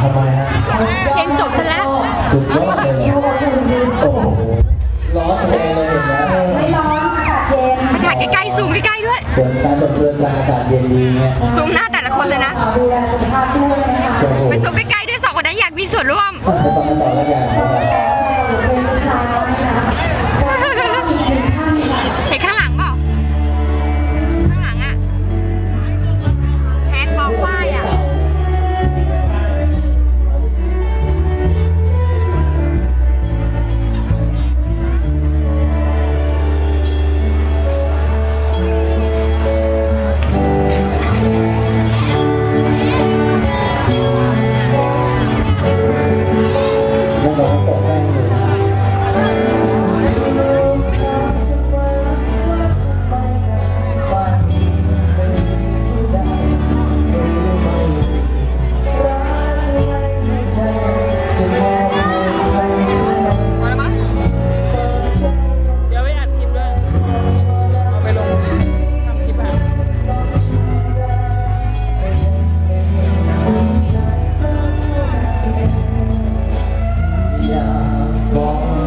เพลงจบซะแล้วสุดยอดเลย โอ้โห ร้อนแรงเลยเห็นไหมไม่ร้อนอากาศเย็นไปถ่ายใกล้ๆ ซูมใกล้ๆด้วยส่วนชั้นบนเรือนกลางอากาศเย็นดีไงซูมหน้าแต่ละคนเลยนะ ดูแลสุขภาพด้วยนะคะโอ้โหไปซูมใกล้ๆด้วยสองคนนั้นอยากมีส่วนร่วมไม่ต้องมาต่อแล้วกัน ball.